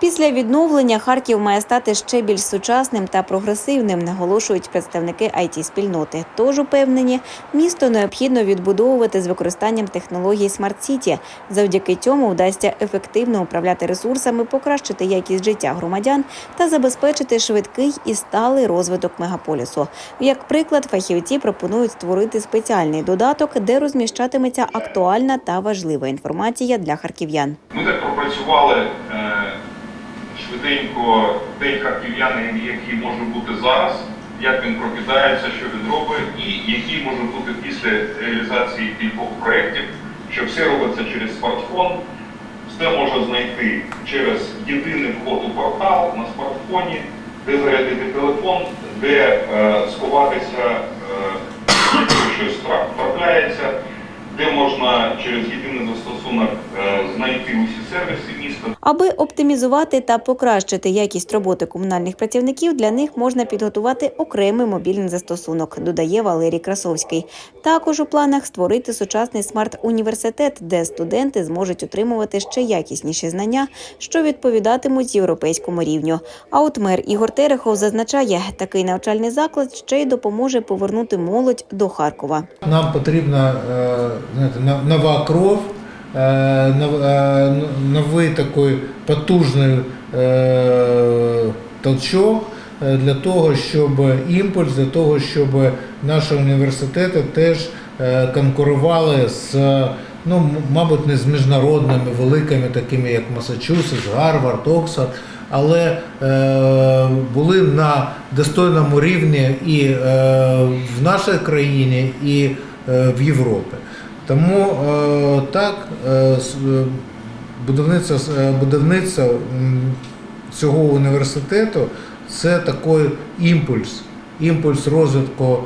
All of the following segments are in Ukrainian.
Після відновлення Харків має стати ще більш сучасним та прогресивним, наголошують представники it спільноти Тож упевнені, місто необхідно відбудовувати з використанням технологій City. Завдяки цьому вдасться ефективно управляти ресурсами, покращити якість життя громадян та забезпечити швидкий і сталий розвиток мегаполісу. Як приклад, фахівці пропонують створити спеціальний додаток, де розміщатиметься актуальна та важлива інформація для харків'ян. Ми так пропрацювали е, швиденько день харків'яни, який може бути зараз, як він прокидається, що він робить, і який може бути після реалізації кількох проєктів, що все робиться через смартфон, все можна знайти через єдиний вход у портал на смартфоні, де зарядити телефон, де е, сховатися, е, щось трапляється, де можна через єдиний застосунок е, знайти усі сервіси міста, Аби оптимізувати та покращити якість роботи комунальних працівників, для них можна підготувати окремий мобільний застосунок, додає Валерій Красовський. Також у планах створити сучасний смарт-університет, де студенти зможуть отримувати ще якісніші знання, що відповідатимуть європейському рівню. А от мер Ігор Терехов зазначає, такий навчальний заклад ще й допоможе повернути молодь до Харкова. Нам потрібна е, знаєте, нова кров, е, е, новий такий потужний е, толчок для того, щоб імпульс, для того, щоб наші університети теж конкурували з, ну, мабуть, не з міжнародними великими, такими як Масачусетс, Гарвард, Оксфорд, але е, були на достойному рівні і е, в нашій країні, і е, в Європі. Тому е, так, е, е, будівництво, будівництво цього університету це такий імпульс, імпульс розвитку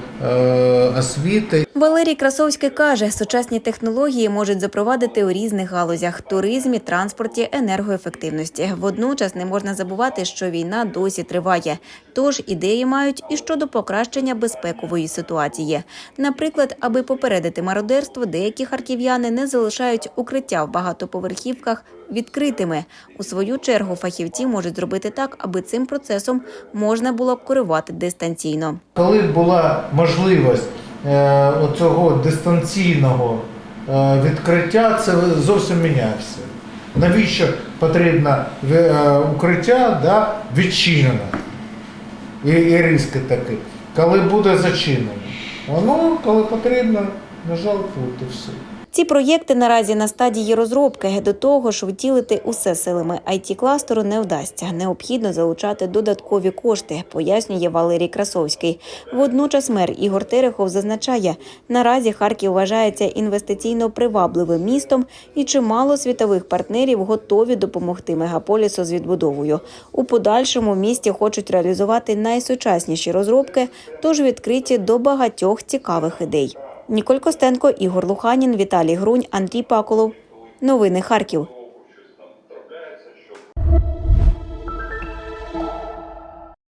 освіти Валерій Красовський каже, сучасні технології можуть запровадити у різних галузях туризмі, транспорті, енергоефективності. Водночас не можна забувати, що війна досі триває. Тож ідеї мають і щодо покращення безпекової ситуації. Наприклад, аби попередити мародерство, деякі харків'яни не залишають укриття в багатоповерхівках відкритими. У свою чергу фахівці можуть зробити так, аби цим процесом можна було керувати дистанційно. Коли була можливість оцього дистанційного е, відкриття, це зовсім мінявся. Навіщо потрібно е, укриття да, відчинене? І, і різки такі. Коли буде зачинено. Воно, коли потрібно, на і все. Ці проєкти наразі на стадії розробки. До того ж, втілити усе силами it кластеру не вдасться. Необхідно залучати додаткові кошти, пояснює Валерій Красовський. Водночас мер Ігор Терехов зазначає, наразі Харків вважається інвестиційно привабливим містом, і чимало світових партнерів готові допомогти мегаполісу з відбудовою. У подальшому місті хочуть реалізувати найсучасніші розробки, тож відкриті до багатьох цікавих ідей. Ніколь Костенко, Ігор Луханін, Віталій Грунь, Андрій Паколов. Новини Харків.